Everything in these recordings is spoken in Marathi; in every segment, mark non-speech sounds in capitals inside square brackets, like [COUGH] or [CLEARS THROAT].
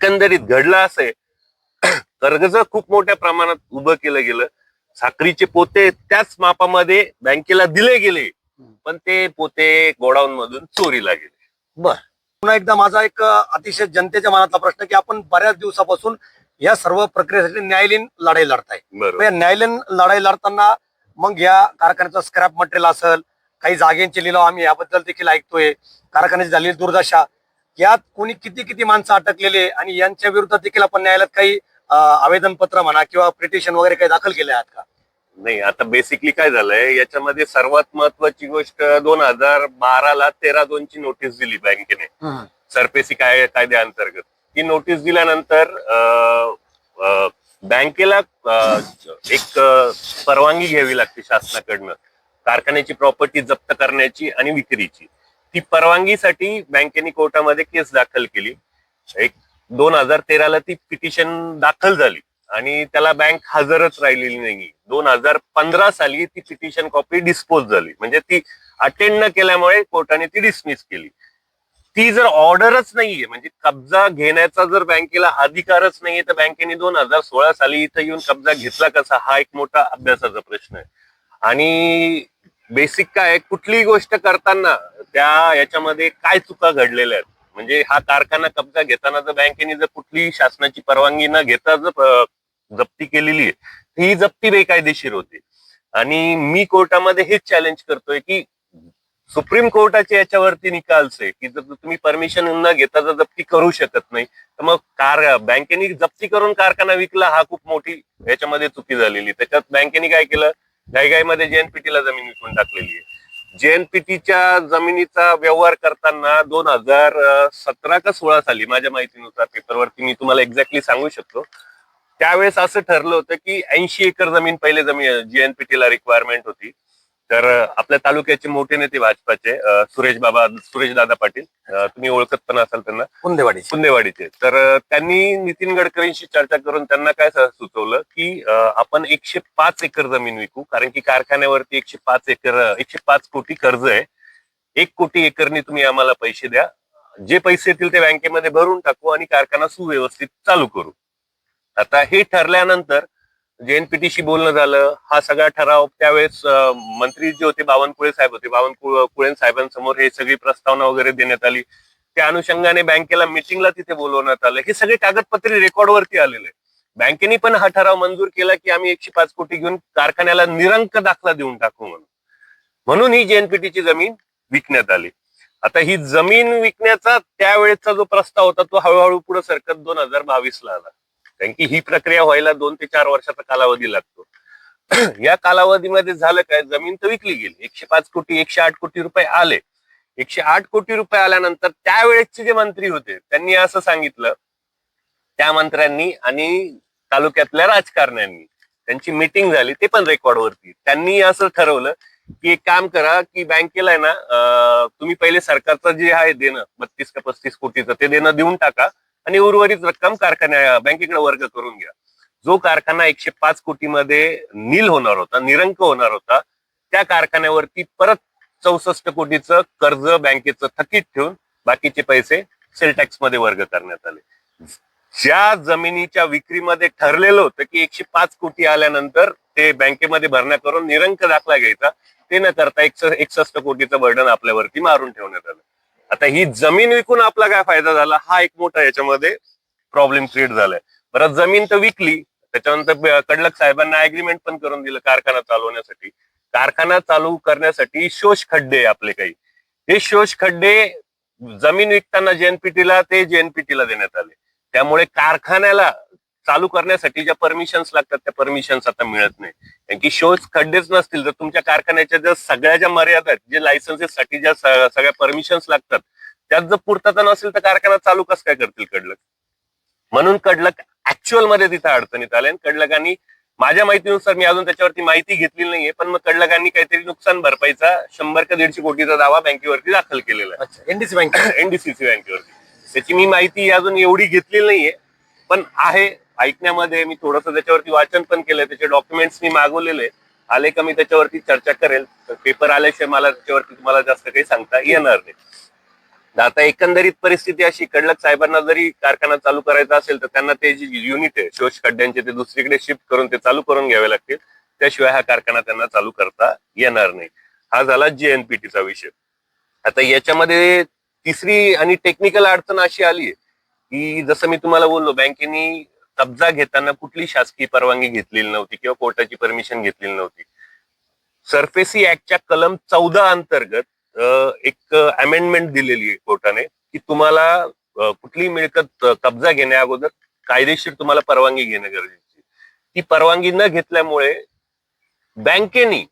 एकंदरीत घडलं असं आहे. [CLEARS THROAT] कर्ज खूप मोठ्या प्रमाणात उभं केलं गेलं. साखरीचे पोते त्याच मापामध्ये बँकेला दिले गेले. पण ते पोते गोडाऊन मधून चोरीला गेले. बर. पुन्हा एकदा माझा एक अतिशय जनतेच्या मनातला प्रश्न की आपण बऱ्याच दिवसापासून या सर्व प्रक्रियेसाठी न्यायालयीन लढाई लढताय. या न्यायालयीन लढाई लढताना मग या कारखान्याचं स्क्रॅप मटेरियल असेल काही जागेंचे लिलाव आम्ही याबद्दल देखील ऐकतोय. कारखान्याची झालेली दुर्दशा यात कोणी किती किती माणसं अटकलेले आणि यांच्या विरुद्ध देखील आपण न्यायालयात काही अ, आवेदनपत्र म्हणा किंवा पिटिशन वगैरे काही दाखल केले आहेत का? नाही आता बेसिकली काय झालंय याच्यामध्ये सर्वात महत्वाची गोष्ट दोन हजार बाराला तेरा दोनची नोटीस दिली बँकेने. सरपेसी काय कायद्याअंतर्गत. ती नोटीस दिल्यानंतर बँकेला एक परवानगी घ्यावी लागते शासनाकडनं. कारखान्याची प्रॉपर्टी जप्त करण्याची आणि विक्रीची. ती परवानगीसाठी बँकेने कोर्टामध्ये केस दाखल केली. एक दोन हजार तेराला ती पिटिशन दाखल झाली आणि त्याला बँक हजरच राहिलेली नाही दोन हजार पंधरा साली ती पिटिशन कॉपी डिस्पोज झाली. म्हणजे ती अटेंड न केल्यामुळे कोर्टाने ती डिसमिस केली. ती जर ऑर्डरच नाहीये म्हणजे कब्जा घेण्याचा जर बँकेला अधिकारच नाहीये तर बँकेने दोन हजार सोळा साली इथं येऊन कब्जा घेतला कसा? हा एक मोठा अभ्यासाचा प्रश्न आहे. आणि बेसिक काय कुठलीही गोष्ट करताना त्या याच्यामध्ये काय चुका घडलेल्या आहेत? म्हणजे हा कारखाना कब्जा घेताना जर बँकेने जर कुठलीही शासनाची परवानगी न घेता जर जप्ती केलेली आहे ही जप्ती बेकायदेशीर होते. आणि मी कोर्टामध्ये हेच चॅलेंज करतोय की सुप्रीम कोर्टाचे याच्यावरती निकालच आहे की जर तुम्ही परमिशन न घेता जर जप्ती करू शकत नाही तर मग कार बँकेने जप्ती करून कारखाना विकला हा खूप मोठी याच्यामध्ये चुकी झालेली. त्याच्यात बँकेने काय केलं? घाईघाईमध्ये जेएनपीटीला जमीन विकून टाकलेली आहे. जेएनपीटीच्या जमिनीचा व्यवहार करताना दोन हजार सतरा का सोळा साली माझ्या माहितीनुसार पेपरवरती मी तुम्हाला एक्झॅक्टली सांगू शकतो. त्यावेळेस असं ठरलं होतं की ऐंशी एकर जमीन पहिले जमीन जेएनपीटीला रिक्वायरमेंट होती. तर आपल्या तालुक्याचे मोठे नेते भाजपाचे सुरेश बाबा सुरेश दादा पाटील. तुम्ही ओळखत पण असाल त्यांना. कुंदेवाडी कुंदेवाडीचे. तर त्यांनी नितीन गडकरींशी चर्चा करून त्यांना काय सुचवलं की आपण एकशे पाच एकर जमीन विकू. कारण की कारखान्यावरती एकशे पाच एकर एकशे पाच कोटी कर्ज आहे. एक कोटी एकरनी तुम्ही आम्हाला पैसे द्या. जे पैसे येतील ते बँकेमध्ये भरून टाकू आणि कारखाना सुव्यवस्थित चालू करू. आता हे ठरल्यानंतर जेएनपीटीशी बोलणं झालं हा सगळा ठराव त्यावेळेस मंत्री जे होते बावनकुळे साहेब होते बावनकुळे साहेबांसमोर हे सगळी प्रस्तावना वगैरे देण्यात आली. त्या अनुषंगाने बँकेला मिटिंगला तिथे बोलवण्यात आलं. हे सगळे कागदपत्रे रेकॉर्डवरती आलेले बँकेने पण हा ठराव मंजूर केला की आम्ही एकशे पाच कोटी घेऊन कारखान्याला निरंक दाखला देऊन टाकू म्हणून. म्हणून ही जेएनपीटीची जमीन विकण्यात आली. आता ही जमीन विकण्याचा त्यावेळेचा जो प्रस्ताव होता तो हळूहळू पुढे सरकत दोन हजार बावीस ला आला. कारण की ही प्रक्रिया व्हायला दोन ते चार वर्षाचा कालावधी लागतो. [CLEARS THROAT] या कालावधीमध्ये झालं काय? जमीन तर विकली गेली. एकशे पाच कोटी एकशे आठ कोटी रुपये आले. एकशे आठ कोटी रुपये आल्यानंतर त्यावेळेसचे जे मंत्री होते त्यांनी असं सांगितलं त्या मंत्र्यांनी आणि तालुक्यातल्या राजकारण्यांनी त्यांची मिटिंग झाली ते पण रेकॉर्डवरती त्यांनी असं ठरवलं की एक काम करा की बँकेला आहे ना तुम्ही पहिले सरकारचं जे आहे देणं बत्तीस का पस्तीस कोटीचं ते देणं देऊन टाका. आणि उर्वरित रक्कम कारखान्या बँकेकडे वर्ग करून घ्या. जो कारखाना एकशे पाच कोटीमध्ये नील होणार होता निरंक होणार होता त्या कारखान्यावरती परत चौसष्ट कोटीचं कर्ज बँकेचं थकीत ठेवून बाकीचे पैसे सेल टॅक्समध्ये वर्ग करण्यात आले. ज्या जमिनीच्या विक्रीमध्ये ठरलेलं होतं की एकशे पाच कोटी आल्यानंतर ते बँकेमध्ये भरण्या करून निरंक दाखला घ्यायचा ते न करता एकसष्ट कोटीचं बर्डन आपल्यावरती मारून ठेवण्यात आलं. आता ही जमीन विकून आपला काय फायदा झाला? हा एक मोठा याच्यामध्ये प्रॉब्लेम क्रिएट झालाय. बरं जमीन तर विकली त्याच्यानंतर कडलक साहेबांना अग्रीमेंट पण करून दिलं कारखाना चालवण्यासाठी कारखाना चालू करण्यासाठी शोष खड्डे आहे आपले काही. हे शोष खड्डे जमीन विकताना जेएनपीटीला ते जेएनपीटीला देण्यात आले. त्यामुळे कारखान्याला चालू करण्यासाठी ज्या परमिशन्स लागतात त्या परमिशन्स आता मिळत नाही. कारण की शोज खड्डेच नसतील तर तुमच्या कारखान्याच्या ज्या सगळ्या ज्या मर्यादा आहेत जे लायसन्सेस साठी ज्या सगळ्या परमिशन्स लागतात त्यात जर पूर्तता नसेल तर कारखाना चालू कसं काय करतील कडलक? म्हणून कडलक ऍक्च्युअलमध्ये तिथे अडचणीत आले. आणि कडलकांनी माझ्या माहितीनुसार मी अजून त्याच्यावरती माहिती घेतलेली नाहीये पण मग कडलकांनी काहीतरी नुकसान भरपाईचा शंभर का दीडशे कोटीचा दावा बँकेवरती दाखल केलेला आहे. एनडीसी बँक एनडीसीसी बँकेवरती त्याची मी माहिती अजून एवढी घेतलेली नाहीये पण आहे ऐकण्यामध्ये मी थोडंसं त्याच्यावरती वाचन पण केलंय त्याचे डॉक्युमेंट्स मी मागवलेले आले का मी त्याच्यावरती चर्चा करेल. पेपर आल्याशिवाय मला त्याच्यावरती तुम्हाला जास्त काही सांगता येणार नाही. आता एकंदरीत परिस्थिती अशी कडलक साहेबांना जरी कारखाना चालू करायचा असेल तर त्यांना ते जे युनिट आहे शोष खड्ड्यांचे ते दुसरीकडे शिफ्ट करून ते चालू करून घ्यावे लागतील. त्याशिवाय हा कारखाना त्यांना चालू करता येणार नाही. हा झाला जेएनपीटीचा विषय. आता याच्यामध्ये तिसरी आणि टेक्निकल अडचण अशी आली आहे की जसं मी तुम्हाला बोललो बँकेनी कब्जा घेताना कुठली शासकीय परवानगी घेतलेली नव्हती किंवा कोर्टाची परमिशन घेतलेली नव्हती. सरफेसी ऍक्टच्या कलम चौदा अंतर्गत एक अमेंडमेंट दिलेली आहे कोर्टाने की तुम्हाला कुठली मिळकत कब्जा घेण्या अगोदर कायदेशीर तुम्हाला परवानगी घेणं गरजेची ती परवानगी न घेतल्यामुळे बँकेनी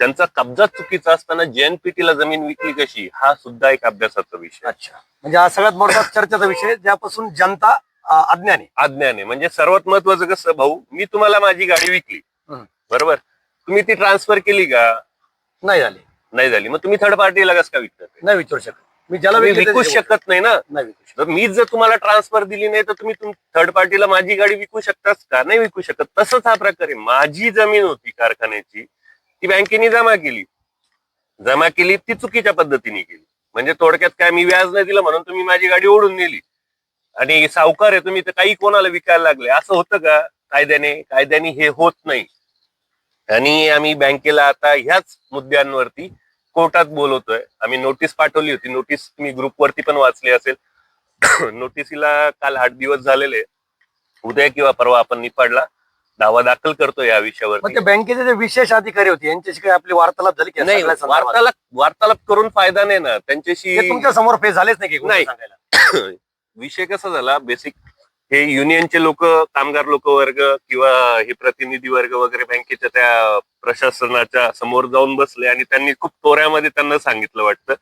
त्यांचा कब्जा चुकीचा असताना जेएनपीटीला जमीन विकली कशी हा सुद्धा एक अभ्यासाचा विषय अच्छा. म्हणजे हा सगळ्यात मोठा चर्चेचा विषय ज्यापासून जनता अज्ञानी. अज्ञान. म्हणजे सर्वात महत्वाचं कसं भाऊ मी तुम्हाला माझी गाडी विकली. हम्म. बरोबर? तुम्ही ती ट्रान्सफर केली का? नाही झाली. नाही झाली. मग तुम्ही थर्ड पार्टीला कसं का विकतात ते? नाही विचारू शकत. मी ज्याला तुम्ही त्याची- शकत नाही ना? नाही विकू शकत. मीच जर तुम्हाला ट्रान्सफर दिली नाही तर तुम्ही थर्ड पार्टीला माझी गाडी विकू शकताच का? नाही विकू शकत. तसंच हा प्रकार आहे. माझी जमीन होती कारखान्याची. ती बँकेने जमा केली. जमा केली ती चुकीच्या पद्धतीने केली. म्हणजे थोडक्यात काय मी व्याज नाही दिलं म्हणून तुम्ही माझी गाडी ओढून नेली. आणि सावकार आहे तुम्ही तर काही कोणाला विकायला लागले. असं होतं का? कायद्याने? कायद्याने हे होत नाही. आणि आम्ही बँकेला आता ह्याच मुद्द्यांवरती कोर्टात बोलवतोय. आम्ही नोटीस पाठवली होती. नोटीस तुम्ही ग्रुपवरती पण वाचली असेल. [COUGHS] नोटीसीला काल आठ दिवस झालेले. उद्या किंवा परवा आपण निपाडला दावा दाखल करतो या ते बँकेचे जे विशेष अधिकारी होते यांच्याशी काही आपली वार्तालाप झाली की नाही? वार्तालाप वार्तालाप करून फायदा नाही ना. त्यांच्याशी तुमच्यासमोर फेस झालेच नाही [COUGHS] विषय कसा झाला? बेसिक हे युनियनचे लोक कामगार लोक वर्ग किंवा हे प्रतिनिधी वर्ग वगैरे बँकेच्या त्या प्रशासनाच्या समोर जाऊन बसले आणि त्यांनी खूप तोऱ्यामध्ये त्यांना सांगितलं वाटतं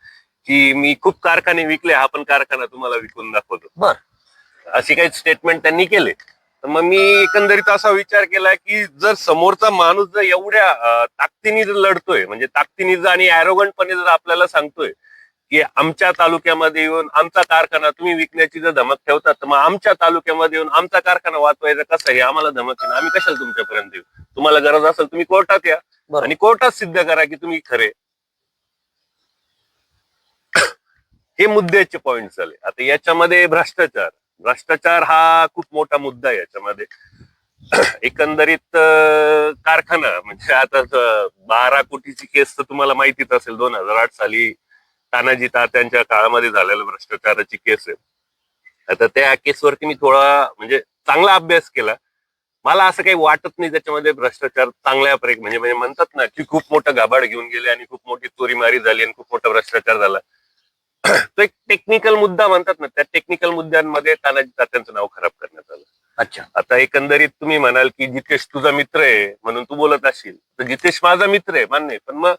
की मी खूप कारखाने विकले हा पण कारखाना तुम्हाला विकून दाखवतो. बर. अशी काही स्टेटमेंट त्यांनी केले. तर मग मी एकंदरीत असा विचार केला की जर समोरचा माणूस जर एवढ्या ताकदीने जर लढतोय म्हणजे ताकदीने जर आणि अॅरोगंटपणे जर आपल्याला सांगतोय की आमच्या तालुक्यामध्ये येऊन आमचा कारखाना तुम्ही विकण्याची जर धमक ठेवतात तर मग आमच्या तालुक्यामध्ये येऊन आमचा कारखाना वाचवायचा कसं हे आम्हाला धमक ना? आम्ही कशाला तुमच्यापर्यंत येऊ तुम्हाला गरज असेल तुम्ही कोर्टात या. आणि कोर्टात सिद्ध करा की तुम्ही खरे. हे मुद्द्याचे पॉइंट झाले. आता याच्यामध्ये भ्रष्टाचार. भ्रष्टाचार हा खूप मोठा मुद्दा आहे याच्यामध्ये. एकंदरीत कारखाना म्हणजे आता बारा कोटीची केस तर तुम्हाला माहितीच असेल दोन हजार आठ साली तानाजी तात्यांच्या काळामध्ये झालेल्या भ्रष्टाचाराची केस आहे आता त्या केसवरती मी थोडा म्हणजे चांगला अभ्यास केला. मला असं काही वाटत नाही त्याच्यामध्ये भ्रष्टाचार चांगल्या प्रकारे म्हणजे म्हणजे म्हणतात ना की खूप मोठं गाभाड घेऊन गेले आणि खूप मोठी चोरीमारी झाली आणि खूप मोठा भ्रष्टाचार झाला. तो एक टेक्निकल मुद्दा म्हणतात ना त्या टेक्निकल मुद्द्यांमध्ये तानाजी तात्यांचं नाव खराब करण्यात आलं. अच्छा. आता एकंदरीत तुम्ही म्हणाल की जितेश तुझा मित्र आहे म्हणून तू बोलत असशील. तर जितेश माझा मित्र आहे मान्य. पण मग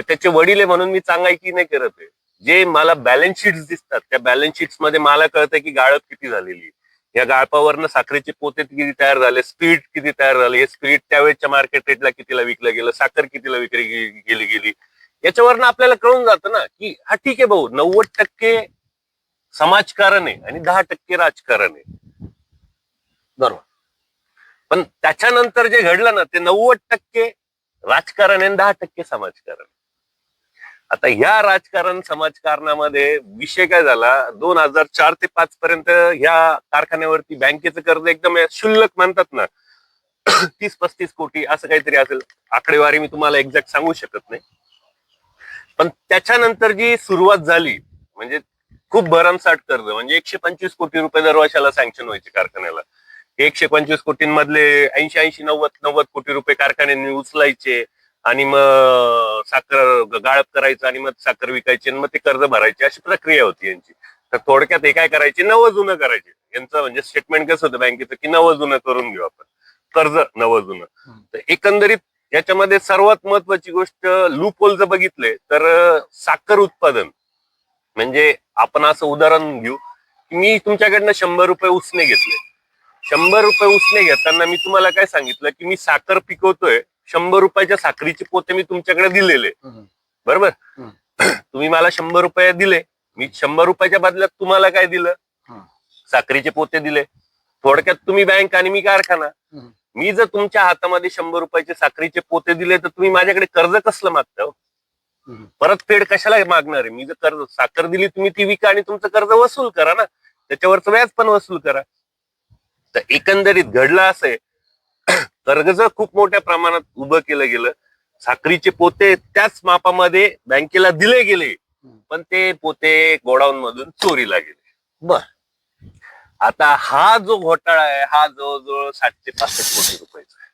ते त्याचे वडील आहे म्हणून मी चांगायकी नाही करत आहे. जे मला बॅलन्स शीट्स दिसतात त्या बॅलन्स शीट्समध्ये मला कळतंय की गाळप किती झालेली या गाळपावरनं साखरेचे पोते किती तयार झाले स्पीड किती तयार झाले हे स्पीड त्यावेळेच्या मार्केट रेटला कितीला विकलं गेलं साखर कितीला विक्री गेली गेली. याच्यावरनं आपल्याला कळून जातं ना की हा ठीक आहे भाऊ नव्वद टक्के समाजकारण आहे आणि दहा टक्के राजकारण आहे. बरोबर. पण त्याच्यानंतर जे घडलं ना ते नव्वद टक्के राजकारण आहे आणि दहा टक्के समाजकारण आता ह्या राजकारण समाजकारणामध्ये विषय काय झाला? दोन हजार चार ते पाच पर्यंत ह्या कारखान्यावरती बँकेचं कर्ज एकदम शुल्लक म्हणतात ना. [CLEARS THROAT] तीस पस्तीस कोटी असं काहीतरी असेल. आकडेवारी मी तुम्हाला एक्झॅक्ट सांगू शकत नाही. पण त्याच्यानंतर जी सुरुवात झाली म्हणजे खूप भरमसाठ कर्ज म्हणजे एकशे पंचवीस कोटी रुपये दर वर्षाला सँक्शन व्हायचे कारखान्याला. एकशे पंचवीस कोटींमधले ऐंशी ऐंशी नव्वद नव्वद कोटी रुपये कारखान्यांनी उचलायचे. आणि मग साखर गाळप करायचं आणि मग साखर विकायची आणि मग ते कर्ज भरायचे अशी प्रक्रिया होती यांची. तर थोडक्यात हे काय करायचे? नवं जुनं करायचे. यांचं म्हणजे स्टेटमेंट कसं होतं बँकेचं की नवं जुनं करून घेऊ आपण. कर्ज नवं जुनं. तर एकंदरीत याच्यामध्ये सर्वात महत्वाची गोष्ट लूप होल जर बघितले तर साखर उत्पादन. म्हणजे आपण असं उदाहरण घेऊ की मी तुमच्याकडनं शंभर रुपये उसने घेतले. शंभर रुपये उसने घेताना मी तुम्हाला काय सांगितलं की मी साखर पिकवतोय शंभर रुपयाच्या साखरीचे पोते मी तुमच्याकडे दिलेले. बरोबर. [CLEARS THROAT] तुम्ही मला शंभर रुपये दिले मी शंभर रुपयाच्या बदल्यात तुम्हाला काय दिलं. साखरीचे पोते दिले थोडक्यात तुम्ही बँक आणि मी कारखाना. मी जर तुमच्या हातामध्ये शंभर रुपयाचे साखरीचे पोते दिले तर तुम्ही माझ्याकडे कर्ज कसलं मागता हो? परत फेड कशाला मागणार आहे मी जर कर्ज साखर दिली तुम्ही ती विका आणि तुमचं कर्ज वसूल करा ना त्याच्यावरचं व्याज पण वसूल करा तर एकंदरीत घडलं असं कर्ज खूप मोठ्या प्रमाणात उभं केलं गेलं. साखरीचे पोते त्याच मापामध्ये बँकेला दिले गेले. पण ते पोते गोडाऊन मधून चोरीला गेले. बर. आता हा जो घोटाळा आहे हा जवळजवळ साठ ते पासष्ट कोटी रुपयाचा आहे.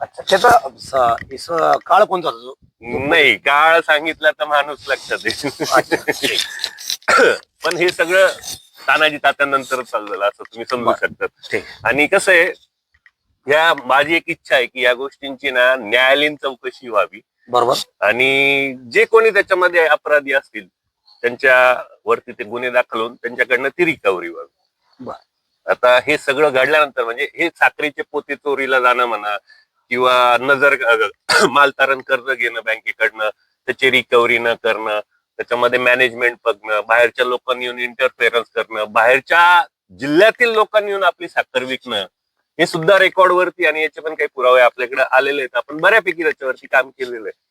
अच्छा त्याचा स- इस- काळ कोणता होता नाही काळ सांगितला तर माणूस लक्षात येईल. पण हे सगळं तानाजी तात्यानंतर चाललेलं असं तुम्ही समजू. शकतात ठीक. आणि कसं आहे या माझी एक इच्छा आहे की या गोष्टींची ना न्यायालयीन चौकशी व्हावी. बरोबर. आणि जे कोणी त्याच्यामध्ये अपराधी असतील त्यांच्या वरती ते गुन्हे दाखल होऊन त्यांच्याकडनं ती रिकव्हरी व्हावी. आता हे सगळं घडल्यानंतर म्हणजे हे साखरेचे पोते चोरीला जाणं म्हणा किंवा नजर [CLEARS THROAT] मालतारण कर्ज घेणं बँकेकडनं त्याची रिकव्हरी न करणं त्याच्यामध्ये मॅनेजमेंट बघणं बाहेरच्या लोकांनी येऊन इंटरफेरन्स करणं बाहेरच्या जिल्ह्यातील लोकांनी येऊन आपली साखर विकणं हे सुद्धा रेकॉर्ड वरती आणि याचे पण काही पुरावे आपल्याकडे आलेले आहेत. आपण बऱ्यापैकी त्याच्यावरती काम केलेलं आहे.